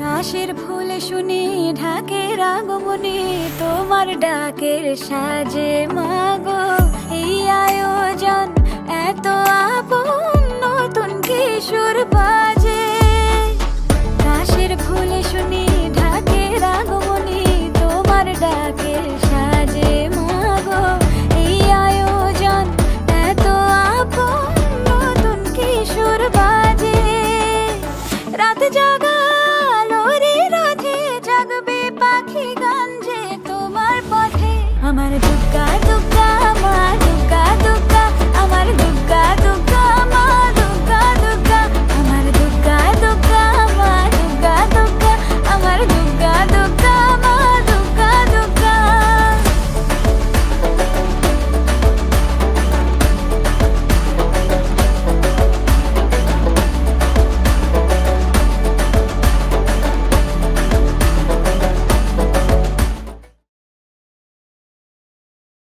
কাশের ফুল শুনি ঢাকে আগমনে, তোমার ডাকের সাজে মাগো। এই আয়োজন এত আপন, নতুন কিশোর বাজে। কাশের ফুল শুনি ঢাকে আগমনে, তোমার ডাকের সাজে মাগো। এই আয়োজন এত আপন, নতুন কিশোর বাজে। রাত জাগা